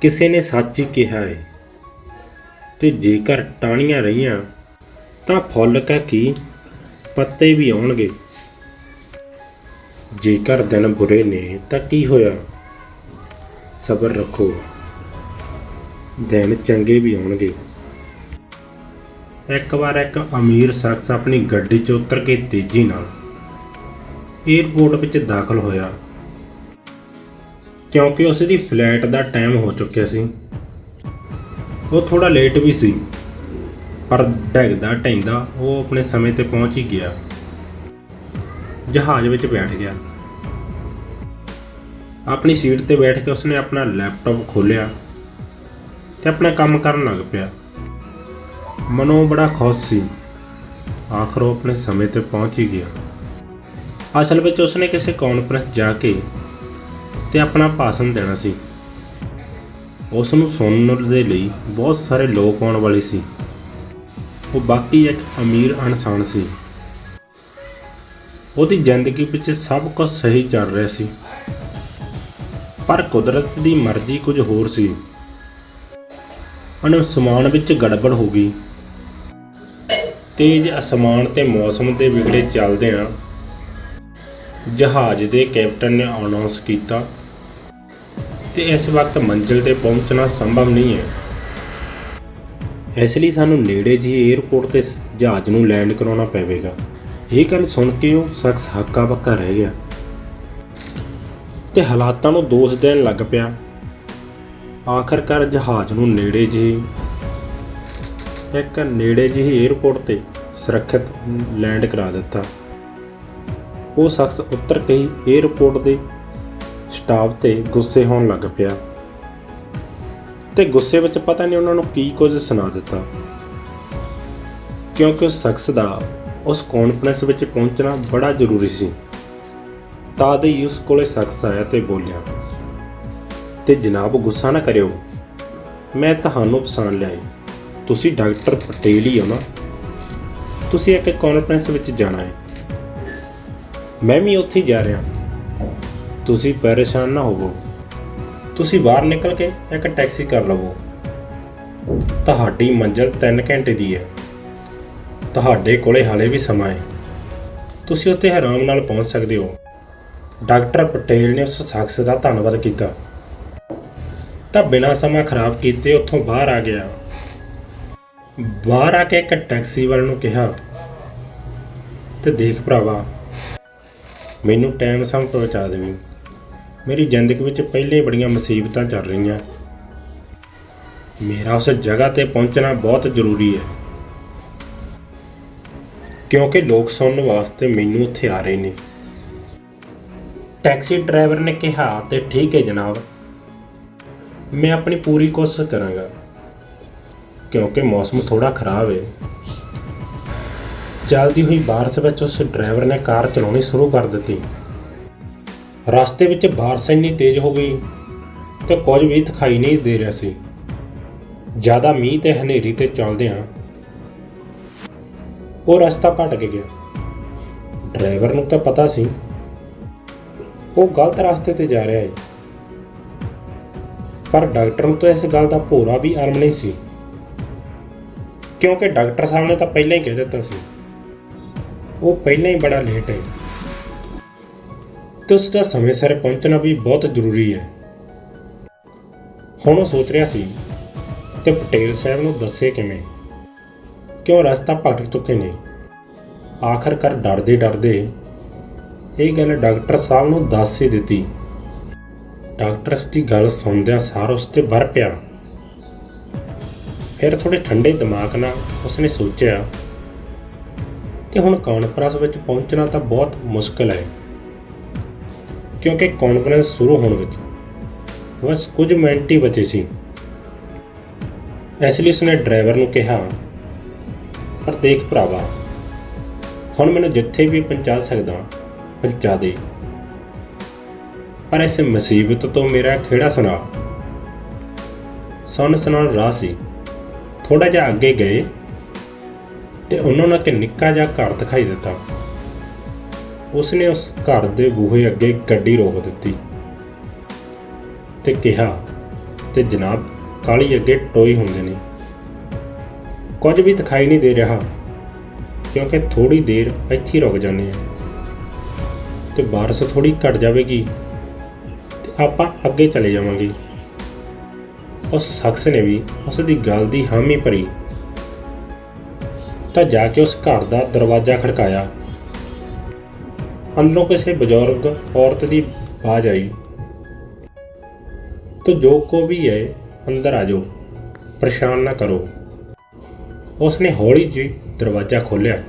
ਕਿਸੇ ਨੇ ਸੱਚ ਹੀ ਕਿਹਾ ਹੈ ਤੇ ਜੇਕਰ ਟਾਹਣੀਆਂ ਰਹੀਆਂ, ਤਾਂ ਫੁੱਲ ਕਾ ਕੀ? ਪੱਤੇ ਵੀ ਆਉਣਗੇ। ਜੇਕਰ ਦਿਨ ਬੁਰੇ ਨੇ, ਤਾਂ ਕੀ ਹੋਇਆ? ਸਬਰ ਰੱਖੋ। ਦਿਨ ਚੰਗੇ ਵੀ ਆਉਣਗੇ। ਇੱਕ ਵਾਰ ਇੱਕ ਅਮੀਰ ਸ਼ਖਸ ਆਪਣੀ ਗੱਡੀ 'ਚ ਉਤਰ ਕੇ ਤੇਜ਼ੀ ਨਾਲ ਏਅਰਪੋਰਟ ਵਿੱਚ ਦਾਖਲ ਹੋਇਆ। ਕਿਉਂਕਿ ਉਸ ਦੀ ਫਲੈਟ ਦਾ ਟਾਈਮ ਹੋ ਚੁੱਕਿਆ ਸੀ। ਉਹ ਥੋੜਾ ਲੇਟ ਵੀ ਸੀ, ਪਰ ਡੈਗਦਾ ਢੈਂਦਾ ਉਹ ਆਪਣੇ ਸਮੇਂ ਤੇ ਪਹੁੰਚ ਹੀ ਗਿਆ। ਜਹਾਜ਼ ਵਿੱਚ ਬੈਠ ਗਿਆ। ਆਪਣੀ ਸੀਟ ਤੇ ਬੈਠ ਕੇ ਉਸਨੇ ਆਪਣਾ ਲੈਪਟਾਪ ਖੋਲ੍ਹਿਆ ਤੇ ਆਪਣਾ ਕੰਮ ਕਰਨ ਲੱਗ ਪਿਆ। ਮਨੋਂ ਬੜਾ ਖੁਸ਼ ਸੀ। ਆਖਰ ਉਹ ਆਪਣੇ ਸਮੇਂ ਤੇ ਪਹੁੰਚ ਹੀ ਗਿਆ। ਅਸਲ ਵਿੱਚ ਉਸਨੇ ਕਿਸੇ ਕਾਨਫਰੰਸ ਜਾ ਕੇ ਤੇ ਆਪਣਾ ਭਾਸ਼ਣ ਦੇਣਾ ਸੀ। ਉਸ ਨੂੰ ਸੁਣਨ ਦੇ ਲਈ ਬਹੁਤ ਸਾਰੇ ਲੋਕ ਆਉਣ ਵਾਲੇ ਸੀ। ਉਹ ਬਾਕੀ ਇੱਕ ਅਮੀਰ ਇਨਸਾਨ ਸੀ। ਉਹਦੀ ਜ਼ਿੰਦਗੀ ਵਿੱਚ ਸਭ ਕੁਝ ਸਹੀ ਚੱਲ ਰਿਹਾ ਸੀ। ਪਰ ਕੁਦਰਤ ਦੀ ਮਰਜ਼ੀ ਕੁਝ ਹੋਰ ਸੀ। ਅਨੁਸਮਾਨ ਵਿੱਚ ਗੜਬੜ ਹੋ ਗਈ। ਤੇਜ਼ ਅਸਮਾਨ ਤੇ ਮੌਸਮ ਦੇ ਵਿਗੜੇ ਚੱਲਦਿਆਂ ਜਹਾਜ਼ ਦੇ ਕੈਪਟਨ ਨੇ ਅਨਾਉਂਸ ਕੀਤਾ ਤੇ ਇਸ ਵਕਤ ਮੰਜ਼ਿਲ ਤੇ ਪਹੁੰਚਣਾ ਸੰਭਵ ਨਹੀਂ ਹੈ। ਇਸ ਲਈ ਸਾਨੂੰ ਨੇੜੇ ਜੀ 에어ਪੋਰਟ ਤੇ ਜਹਾਜ਼ ਨੂੰ ਲੈਂਡ ਕਰਾਉਣਾ ਪਵੇਗਾ। ਇਹ ਗੱਲ ਸੁਣ ਕੇ ਉਹ ਸ਼ਖਸ ਹੱਕਾ ਬੱਕਾ ਰਹਿ ਗਿਆ। ਤੇ ਹਾਲਾਤਾਂ ਨੂੰ ਦੋਸ਼ ਦੇਣ ਲੱਗ ਪਿਆ। ਆਖਰਕਾਰ ਜਹਾਜ਼ ਨੂੰ ਨੇੜੇ ਜਿਹੀ, ਇੱਕ ਨੇੜੇ ਜਿਹੀ 에어ਪੋਰਟ ਤੇ ਸੁਰੱਖਿਅਤ ਲੈਂਡ ਕਰਾ ਦਿੱਤਾ। ਉਹ ਸ਼ਖਸ ਉੱਤਰ ਕੇ 에어ਪੋਰਟ ਦੇ ਸਟਾਫ ਤੇ ਗੁੱਸੇ ਹੋਣ ਲੱਗ ਪਿਆ। ਤੇ ਗੁੱਸੇ ਵਿੱਚ ਪਤਾ ਨਹੀਂ ਉਹਨਾਂ ਨੂੰ ਕੀ ਕੁਝ ਸੁਣਾ ਦਿੱਤਾ। ਕਿਉਂਕਿ ਉਸ ਸ਼ਖਸ ਦਾ ਉਸ ਕਾਨਫਰੰਸ ਵਿੱਚ ਪਹੁੰਚਣਾ ਬੜਾ ਜ਼ਰੂਰੀ ਸੀ। ਤਦ ਹੀ ਉਸ ਕੋਲੇ ਸ਼ਖਸ ਆਇਆ ਤੇ ਬੋਲਿਆ, ਤੇ ਜਨਾਬ ਗੁੱਸਾ ਨਾ ਕਰਿਓ। ਮੈਂ ਤੁਹਾਨੂੰ ਪਛਾਣ ਲਿਆ ਤੁਸੀਂ ਡਾਕਟਰ ਪਟੇਲ ਹੀ ਹੋ ਨਾ। ਤੁਸੀਂ ਇੱਕ ਕਾਨਫਰੰਸ ਵਿੱਚ ਜਾਣਾ ਹੈ ਮੈਂ ਵੀ ਉੱਥੇ ਹੀ ਜਾ ਰਿਹਾ। ਤੁਸੀਂ ਪਰੇਸ਼ਾਨ ਨਾ ਹੋਵੋ। ਤੁਸੀਂ ਬਾਹਰ ਨਿਕਲ ਕੇ ਇੱਕ ਟੈਕਸੀ ਕਰ ਲਵੋ। ਤੁਹਾਡੀ ਮੰਜ਼ਿਲ 3 ਘੰਟੇ ਦੀ ਹੈ। ਤੁਹਾਡੇ ਕੋਲੇ ਹਾਲੇ ਵੀ ਸਮਾਂ ਹੈ। ਤੁਸੀਂ ਉੱਥੇ ਆਰਾਮ ਨਾਲ ਪਹੁੰਚ ਸਕਦੇ ਹੋ। ਡਾਕਟਰ ਪਟੇਲ ਨੇ ਉਸ ਸ਼ਖਸ ਦਾ ਧੰਨਵਾਦ ਕੀਤਾ। ਤਾਂ ਬਿਨਾਂ ਸਮਾਂ ਖਰਾਬ ਕੀਤੇ ਉੱਥੋਂ ਬਾਹਰ ਆ ਗਿਆ। ਬਾਹਰ ਆ ਕੇ ਇੱਕ ਟੈਕਸੀ ਵਾਲੇ ਨੂੰ ਕਿਹਾ, ਤੇ ਦੇਖ ਭਰਾਵਾ, ਮੈਨੂੰ ਟਾਈਮ ਸਮ ਪਹੁੰਚਾ ਦੇਵੀਂ। ਮੇਰੀ ਜ਼ਿੰਦਗੀ ਵਿੱਚ ਪਹਿਲੇ ਬੜੀਆਂ ਮੁਸੀਬਤਾਂ ਚੱਲ ਰਹੀਆਂ। ਮੇਰਾ ਉਸ ਜਗ੍ਹਾ ਤੇ ਪਹੁੰਚਣਾ ਬਹੁਤ ਜ਼ਰੂਰੀ ਹੈ। ਕਿਉਂਕਿ ਲੋਕ ਸੁਣਨ ਵਾਸਤੇ ਮੈਨੂੰ ਉੱਥੇ ਆ ਰਹੇ ਨੇ। ਟੈਕਸੀ ਡਰਾਈਵਰ ਨੇ ਕਿਹਾ ਤੇ ਠੀਕ ਹੈ ਜਨਾਬ। ਮੈਂ ਆਪਣੀ ਪੂਰੀ ਕੋਸ਼ਿਸ਼ ਕਰਾਂਗਾ। ਕਿਉਂਕਿ ਮੌਸਮ ਥੋੜਾ ਖਰਾਬ ਹੈ। ਚੱਲਦੀ ਹੋਈ ਬਾਰਿਸ਼ ਵਿੱਚ ਉਸ ਡਰਾਈਵਰ ਨੇ ਕਾਰ ਚਲਾਉਣੀ ਸ਼ੁਰੂ ਕਰ ਦਿੱਤੀ। ਰਸਤੇ ਵਿੱਚ ਬਾਰਿਸ਼ ਇੰਨੀ ਤੇਜ਼ ਹੋ ਗਈ ਤੇ ਕੁਝ ਵੀ ਦਿਖਾਈ ਨਹੀਂ ਦੇ ਰਿਹਾ ਸੀ। ਜ਼ਿਆਦਾ ਮੀਂਹ ਤੇ ਹਨੇਰੀ ਤੇ ਚੱਲਦਿਆਂ ਉਹ ਰਸਤਾ ਭਟਕ ਗਿਆ। ਡਰਾਈਵਰ ਨੂੰ ਤਾਂ ਪਤਾ ਸੀ, ਉਹ ਗਲਤ ਰਸਤੇ ਤੇ ਜਾ ਰਿਹਾ ਹੈ। ਪਰ ਡਾਕਟਰ ਨੂੰ ਤਾਂ ਇਸ ਗੱਲ ਦਾ ਭੋਰਾ ਵੀ ਅਰਮ ਨਹੀਂ ਸੀ। ਕਿਉਂਕਿ ਡਾਕਟਰ ਸਾਹਿਬ ਨੇ ਤਾਂ ਪਹਿਲਾਂ ਹੀ ਕਹਿ ਦਿੱਤਾ ਸੀ, ਉਹ ਪਹਿਲਾਂ ਹੀ ਬੜਾ ਲੇਟ ਹੈ। ਤੇ ਉਸ ਦਾ ਸਮੇਂ ਸਿਰ ਪਹੁੰਚਣਾ ਵੀ ਬਹੁਤ ਜ਼ਰੂਰੀ ਹੈ। ਹੁਣ ਉਹ ਸੋਚ ਰਿਹਾ ਸੀ ਤੇ ਪਟੇਲ ਸਾਹਿਬ ਨੂੰ ਦੱਸੇ ਕਿਵੇਂ? ਕਿਉਂ ਰਸਤਾ ਭਟਕ ਚੁੱਕੇ ਨੇ? ਆਖਰਕਾਰ ਡਰਦੇ ਡਰਦੇ ਇਹ ਗੱਲ ਡਾਕਟਰ ਸਾਹਿਬ ਨੂੰ ਦੱਸ ਹੀ ਦਿੱਤੀ। ਡਾਕਟਰ ਦੀ ਗੱਲ ਸੁਣਦਿਆਂ ਸਾਰ ਉਸ ਤੇ ਵਰ ਪਿਆ। ਫਿਰ ਥੋੜੇ ਠੰਡੇ ਦਿਮਾਗ ਨਾਲ ਉਸਨੇ ਸੋਚਿਆ ਕਿ ਹੁਣ ਕਾਨਫਰੰਸ ਵਿੱਚ ਪਹੁੰਚਣਾ ਤਾਂ ਬਹੁਤ ਮੁਸ਼ਕਲ ਹੈ। ਕਿਉਂਕਿ ਕਾਨਫਰੰਸ ਸ਼ੁਰੂ ਹੋਣ ਵਿੱਚ ਬਸ ਕੁਝ ਮਿੰਟ ਹੀ ਬਚੇ ਸੀ। ਇਸ ਲਈ ਉਸਨੇ ਡਰਾਈਵਰ ਨੂੰ ਕਿਹਾ, ਪਰ ਦੇਖ ਭਰਾਵਾ, ਹੁਣ ਮੈਨੂੰ ਜਿੱਥੇ ਵੀ ਪਹੁੰਚਾ ਸਕਦਾ, ਪਹੁੰਚਾ ਦੇ। ਪਰ ਇਸ ਮੁਸੀਬਤ ਤੋਂ ਮੇਰਾ ਖੇੜਾ ਸੁਣਾ। ਸੁਣ ਸੁਣਾਉਣ ਰਾਹ ਸੀ। ਥੋੜਾ ਜਿਹਾ ਅੱਗੇ ਗਏ ਤੇ ਉਹਨਾਂ ਨੂੰ ਇੱਕ ਨਿੱਕਾ ਜਿਹਾ ਘਰ ਦਿਖਾਈ ਦਿੱਤਾ। ਉਸਨੇ ਉਸ ਘਰ ਦੇ ਬੂਹੇ ਅੱਗੇ ਗੱਡੀ ਰੋਕ ਦਿੱਤੀ ਤੇ ਕਿਹਾ, ਤੇ ਜਨਾਬ, ਕਾਲੀ ਅੱਗੇ ਟੋਈ ਹੁੰਦੇ ਨੇ। ਕੁਝ ਵੀ ਦਿਖਾਈ ਨਹੀਂ ਦੇ ਰਿਹਾ, ਕਿਉਂਕਿ ਥੋੜੀ ਦੇਰ ਇੱਥੇ ਰੁਕ ਜਾਂਦੇ ਆ ਤੇ ਬਾਰਿਸ਼ ਥੋੜੀ ਘਟ ਜਾਵੇਗੀ, ਤੇ ਆਪਾਂ ਅੱਗੇ ਚਲੇ ਜਾਵਾਂਗੇ। ਉਸ ਸ਼ਖਸ ਨੇ ਵੀ ਉਸ ਦੀ ਗੱਲ ਦੀ ਹਾਮੀ ਭਰੀ। ਤਾਂ ਜਾ ਕੇ ਉਸ ਘਰ ਦਾ ਦਰਵਾਜ਼ਾ ਖੜਕਾਇਆ। ਅੰਦਰੋਂ ਕਿਸੇ ਬਜ਼ੁਰਗ ਔਰਤ ਦੀ ਆਵਾਜ਼ ਆਈ। ਤੋ ਜੋ ਕੋ ਵੀ ਹੈ, ਅੰਦਰ ਆ ਜਾਓ, ਪਰੇਸ਼ਾਨ ਨਾ ਕਰੋ। ਉਸਨੇ ਹੌਲੀ ਜਿਹੀ ਦਰਵਾਜ਼ਾ ਖੋਲ੍ਹਿਆ।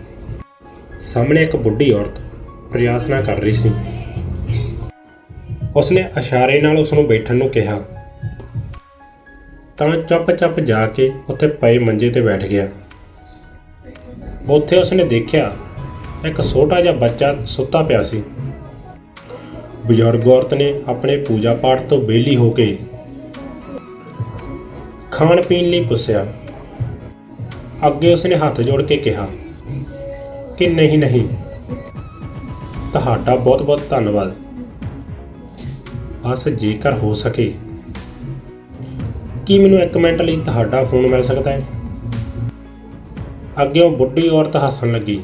ਸਾਹਮਣੇ ਇੱਕ ਬੁੱਢੀ ਔਰਤ ਪ੍ਰਾਰਥਨਾ ਕਰ ਰਹੀ ਸੀ। ਉਸਨੇ ਇਸ਼ਾਰੇ ਨਾਲ ਉਸ ਨੂੰ ਬੈਠਣ ਨੂੰ ਕਿਹਾ। ਤਾਂ ਚੁੱਪ-ਚਾਪ ਜਾ ਕੇ ਉੱਥੇ ਪਏ ਮੰਜੇ ਤੇ ਬੈਠ ਗਿਆ। ਉੱਥੇ ਉਸਨੇ ਦੇਖਿਆ ਇੱਕ ਛੋਟਾ ਜਿਹਾ ਬੱਚਾ ਸੁੱਤਾ ਪਿਆ ਸੀ। ਬਜ਼ੁਰਗ ਔਰਤ ਨੇ ਆਪਣੇ ਪੂਜਾ ਪਾਠ ਤੋਂ ਵਿਹਲੀ ਹੋ ਕੇ ਖਾਣ ਪੀਣ ਲਈ ਪੁੱਛਿਆ। ਅੱਗੇ ਉਸਨੇ ਹੱਥ ਜੋੜ ਕੇ ਕਿਹਾ ਕਿ ਨਹੀਂ ਨਹੀਂ। ਤੁਹਾਡਾ ਬਹੁਤ ਬਹੁਤ ਧੰਨਵਾਦ। ਬਸ ਜੇਕਰ ਹੋ ਸਕੇ, ਕੀ ਮੈਨੂੰ 1 ਮਿੰਟ ਲਈ ਤੁਹਾਡਾ ਫੋਨ ਮਿਲ ਸਕਦਾ ਹੈ? ਅੱਗੇ ਉਹ ਬੁੱਢੀ ਔਰਤ ਹੱਸਣ ਲੱਗੀ।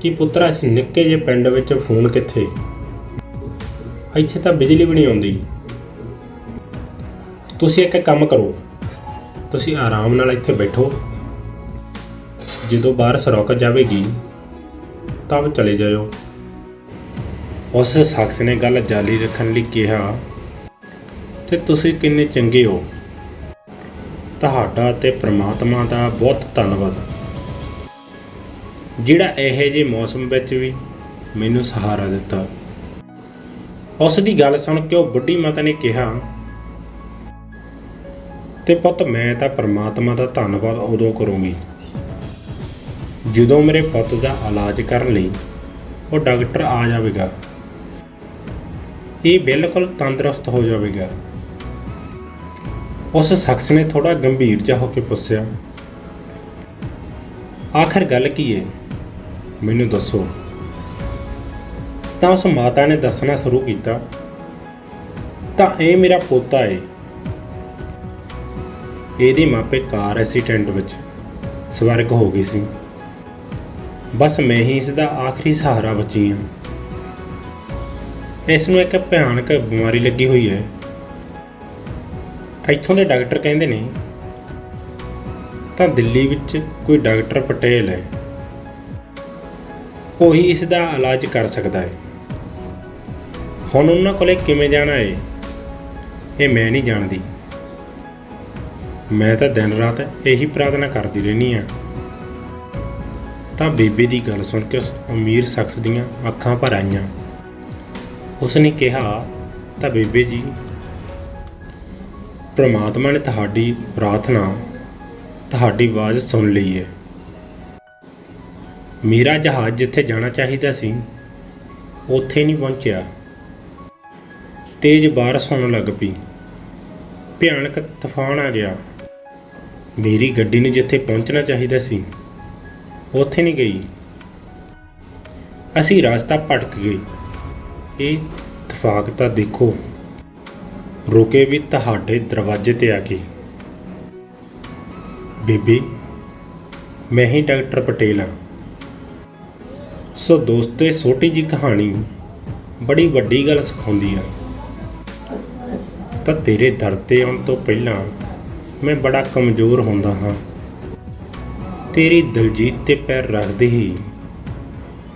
ਕਿ ਪੁੱਤਰਾ ਇਸ ਨਿੱਕੇ ਜਿਹੇ ਪਿੰਡ ਵਿੱਚ ਫੋਨ ਕਿੱਥੇ? ਇੱਥੇ ਤਾਂ ਬਿਜਲੀ ਵੀ ਨਹੀਂ ਆਉਂਦੀ। ਤੁਸੀਂ ਇੱਕ ਕੰਮ ਕਰੋ। ਤੁਸੀਂ ਆਰਾਮ ਨਾਲ ਇੱਥੇ ਬੈਠੋ। ਜਦੋਂ ਬਾਰਿਸ਼ ਰੁਕ ਜਾਵੇਗੀ, ਤਬ ਚਲੇ ਜਾਇਓ। ਉਸ ਸ਼ਖਸ ਨੇ ਗੱਲ ਜਾਰੀ ਰੱਖਣ ਲਈ ਕਿਹਾ, ਤੇ ਤੁਸੀਂ ਕਿੰਨੇ ਚੰਗੇ ਹੋ। ਤੁਹਾਡਾ ਤੇ ਪ੍ਰਮਾਤਮਾ ਦਾ ਬਹੁਤ ਧੰਨਵਾਦ। ਜਿਹੜਾ ਇਹੋ ਜਿਹੇ ਮੌਸਮ ਵਿੱਚ ਵੀ ਮੈਨੂੰ ਸਹਾਰਾ ਦਿੱਤਾ। ਉਸ ਦੀ ਗੱਲ ਸੁਣ ਕੇ ਉਹ ਬੁੱਢੀ ਮਾਤਾ ਨੇ ਕਿਹਾ, ਤੇ ਪੁੱਤ, ਮੈਂ ਤਾਂ ਪ੍ਰਮਾਤਮਾ ਦਾ ਧੰਨਵਾਦ ਉਦੋਂ ਕਰੂੰਗੀ। ਜਦੋਂ ਮੇਰੇ ਪੁੱਤ ਦਾ ਇਲਾਜ ਕਰਨ ਲਈ ਉਹ ਡਾਕਟਰ ਆ ਜਾਵੇਗਾ, ਇਹ ਬਿਲਕੁਲ ਤੰਦਰੁਸਤ ਹੋ ਜਾਵੇਗਾ। ਉਸ ਸ਼ਖਸ ਨੇ ਥੋੜਾ ਗੰਭੀਰ ਜਿਹਾ ਹੋ ਕੇ ਪੁੱਛਿਆ, ਆਖਰ ਗੱਲ ਕੀ ਹੈ ਮੈਨੂੰ ਦੱਸੋ। ਤਾਂ ਉਸ ਮਾਤਾ ਨੇ ਦੱਸਣਾ ਸ਼ੁਰੂ ਕੀਤਾ, ਤਾਂ ਇਹ ਮੇਰਾ ਪੋਤਾ ਹੈ ਇਹਦੇ ਮਾਪੇ ਕਾਰ ਐਕਸੀਡੈਂਟ ਵਿੱਚ ਸਵਰਗ ਹੋ ਗਈ ਸੀ। ਬਸ ਮੈਂ ਹੀ ਇਸ ਦਾ ਆਖਰੀ ਸਹਾਰਾ ਬਚੀ ਹਾਂ। ਇਸ ਨੂੰ ਇੱਕ ਭਿਆਨਕ ਬਿਮਾਰੀ ਲੱਗੀ ਹੋਈ ਹੈ। ਇੱਥੋਂ ਦੇ ਡਾਕਟਰ ਕਹਿੰਦੇ ਨੇ, ਤਾਂ ਦਿੱਲੀ ਵਿੱਚ ਕੋਈ ਡਾਕਟਰ ਪਟੇਲ ਹੈ। ਉਹੀ ਇਸ ਦਾ ਇਲਾਜ ਕਰ ਸਕਦਾ ਹੈ। ਹੁਣ ਉਹਨਾਂ ਕੋਲੇ ਕਿਵੇਂ ਜਾਣਾ ਹੈ ਇਹ ਮੈਂ ਨਹੀਂ ਜਾਣਦੀ। ਮੈਂ ਤਾਂ ਦਿਨ ਰਾਤ ਇਹੀ ਪ੍ਰਾਰਥਨਾ ਕਰਦੀ ਰਹਿੰਦੀ ਆ ਤਾਂ ਬੇਬੇ ਦੀ ਗੱਲ ਸੁਣ ਕੇ ਉਸ ਅਮੀਰ ਸ਼ਖਸ ਦੀਆਂ ਅੱਖਾਂ ਭਰ ਆਈਆਂ। ਉਸਨੇ ਕਿਹਾ, ਤਾਂ ਬੇਬੇ ਜੀ, ਪ੍ਰਮਾਤਮਾ ਨੇ ਤੁਹਾਡੀ ਪ੍ਰਾਰਥਨਾ, ਤੁਹਾਡੀ ਆਵਾਜ਼ ਸੁਣ ਲਈ ਹੈ ਮੇਰਾ ਜਹਾਜ਼ ਜਿੱਥੇ ਜਾਣਾ ਚਾਹੀਦਾ ਸੀ, ਉੱਥੇ ਨਹੀਂ ਪਹੁੰਚਿਆ। ਤੇਜ਼ ਬਾਰਿਸ਼ ਹੋਣ ਲੱਗ ਪਈ। ਭਿਆਨਕ ਤੂਫਾਨ ਆ ਗਿਆ। ਮੇਰੀ ਗੱਡੀ ਨੂੰ ਜਿੱਥੇ ਪਹੁੰਚਣਾ ਚਾਹੀਦਾ ਸੀ, ਉੱਥੇ ਨਹੀਂ ਗਈ। ਅਸੀਂ ਰਸਤਾ ਭਟਕ ਗਏ। ਇਹ ਇਤਫਾਕ ਤਾਂ ਦੇਖੋ। ਰੁਕੇ ਵੀ ਤੁਹਾਡੇ ਦਰਵਾਜ਼ੇ ਤੇ ਆ ਕੇ। ਬੀਬੀ, ਮੈਂ ਹੀ ਡਾਕਟਰ ਪਟੇਲ ਹਾਂ। ਸੋ ਦੋਸਤੋ, ਇਹ ਛੋਟੀ ਜੀ ਕਹਾਣੀ ਬੜੀ ਵੱਡੀ ਗੱਲ ਸਿਖਾਉਂਦੀ ਆ। ਤਾਂ ਤੇਰੇ ਦਰ ਤੇ ਆਉਣ ਤੋਂ ਪਹਿਲਾਂ ਮੈਂ ਬੜਾ ਕਮਜ਼ੋਰ ਹੁੰਦਾ ਹਾਂ। ਤੇਰੀ ਦਿਲਜੀਤ ਤੇ ਪੈਰ ਰੱਖਦੇ ਹੀ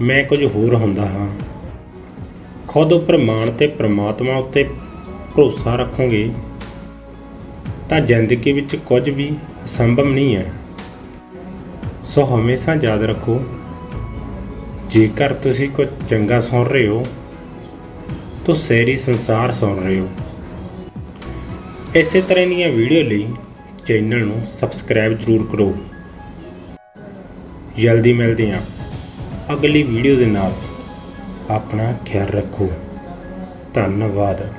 ਮੈਂ ਕੁਝ ਹੋਰ ਹੁੰਦਾ ਹਾਂ। ਖੁਦ ਉੱਪਰ ਮਾਣ ਤੇ ਪ੍ਰਮਾਤਮਾ ਉੱਤੇ ਭਰੋਸਾ ਰੱਖੋਗੇ ਤਾਂ ਜ਼ਿੰਦਗੀ ਵਿੱਚ ਕੁਝ ਵੀ ਸੰਭਵ ਨਹੀਂ ਹੈ। ਸੋ ਹਮੇਸ਼ਾ ਯਾਦ ਰੱਖੋ ਜੇਕਰ ਤੁਸੀਂ ਕੁਝ ਚੰਗਾ ਸੁਣ ਰਹੇ ਹੋ, ਤਾਂ ਸੈਰੀ ਸੰਸਾਰ ਸੁਣ ਰਹੇ ਹੋ। ਇਸੇ ਤਰ੍ਹਾਂ ਦੀਆਂ ਵੀਡੀਓ ਲਈ ਚੈਨਲ ਨੂੰ ਸਬਸਕ੍ਰਾਈਬ ਜ਼ਰੂਰ ਕਰੋ। ਜਲਦੀ ਮਿਲਦੇ ਹਾਂ ਅਗਲੀ ਵੀਡੀਓ ਦੇ ਨਾਲ। ਆਪਣਾ ਖਿਆਲ ਰੱਖੋ। ਧੰਨਵਾਦ।